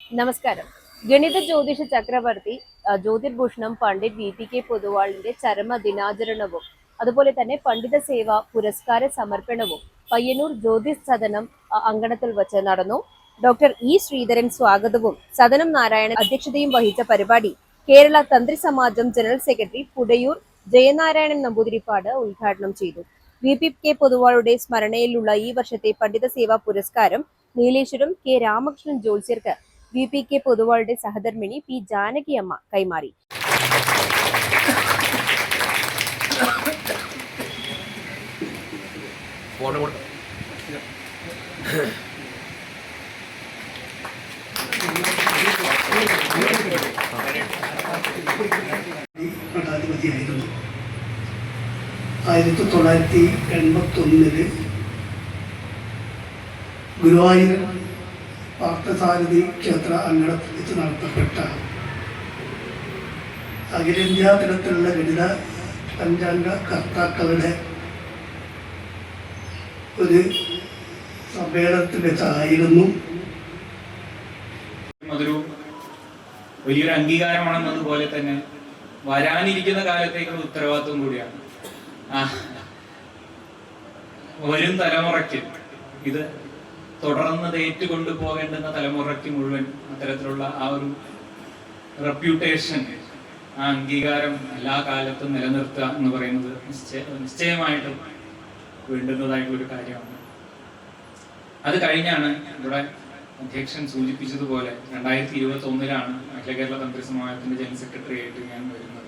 നമസ്കാരം. ഗണിത ജ്യോതിഷ ചക്രവർത്തി ജ്യോതിർഭൂഷണം പണ്ഡിറ്റ് വി പി കെ പൊതുവാളിന്റെ ചരമ ദിനാചരണവും അതുപോലെ തന്നെ പണ്ഡിത സേവ പുരസ്കാര സമർപ്പണവും പയ്യന്നൂർ ജ്യോതിഷ് സദനം അങ്കണത്തിൽ വച്ച് നടന്നു. ഡോക്ടർ ഇ ശ്രീധരൻ സ്വാഗതവും. സദനം നാരായണൻ അധ്യക്ഷതയും വഹിച്ച പരിപാടി കേരള തന്ത്രി സമാജം ജനറൽ സെക്രട്ടറി പുടയൂർ ജയനാരായണൻ നമ്പൂതിരിപ്പാട് ഉദ്ഘാടനം ചെയ്തു. വി പി കെ പൊതുവാളുടെ സ്മരണയിലുള്ള ഈ വർഷത്തെ പണ്ഡിത സേവാ പുരസ്കാരം നീലേശ്വരം കെ രാമകൃഷ്ണൻ ജോത്സ്യർക്ക് വി പി കെ പൊതുവാളുടെ സഹധർമ്മിണി പി ജാനകിയമ്മ കൈമാറി. മഠാധിപതിയായിരുന്നു ആയിരത്തി തൊള്ളായിരത്തി എൺപത്തി ഒന്നിൽ ഗുരുവായൂർ പാർത്ഥസാരഥി ക്ഷേത്ര അങ്കണത്തിൽ വെച്ച് നടത്തപ്പെട്ട അഖിലേന്ത്യാ തലത്തിലുള്ള ഗണിത പഞ്ചാംഗ കർത്താക്കളുടെ ഒരു സമ്മേളനത്തിൽ വെച്ചായിരുന്നു. അതൊരു വലിയൊരു അംഗീകാരമാണെന്നതുപോലെ തന്നെ വരാനിരിക്കുന്ന കാലത്തേക്കുള്ള ഉത്തരവാദിത്വം കൂടിയാണ്. വരും തലമുറയ്ക്ക് ഇത് തുടർന്നത് ഏറ്റുകൊണ്ടു പോകേണ്ടുന്ന തലമുറയ്ക്ക് മുഴുവൻ അത്തരത്തിലുള്ള ആ ഒരു റെപ്യൂട്ടേഷൻ ആ അംഗീകാരം എല്ലാ കാലത്തും നിലനിർത്തുക എന്ന് പറയുന്നത് നിശ്ചയ നിശ്ചയമായിട്ടും വേണ്ടുന്നതായിട്ടുള്ള ഒരു കാര്യമാണ്. അത് കഴിഞ്ഞാണ് ഇവിടെ അധ്യക്ഷൻ സൂചിപ്പിച്ചതുപോലെ രണ്ടായിരത്തി ഇരുപത്തി ഒന്നിലാണ് അഖില കേരള തന്ത്രി സമാജത്തിന്റെ ജനറൽ സെക്രട്ടറി ആയിട്ട് ഞാൻ വരുന്നത്.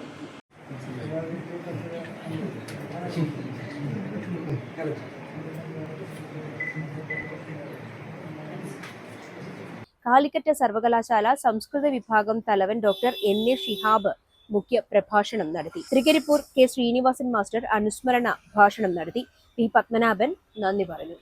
കാലിക്കറ്റ് സർവകലാശാല സംസ്കൃത വിഭാഗം തലവൻ ഡോക്ടർ എൻ എ ഷിഹാബ് മുഖ്യ പ്രഭാഷണം നടത്തി. തൃക്കരിപ്പൂർ കെ ശ്രീനിവാസൻ മാസ്റ്റർ അനുസ്മരണ ഭാഷണം നടത്തി. പി പത്മനാഭൻ നന്ദി പറഞ്ഞു.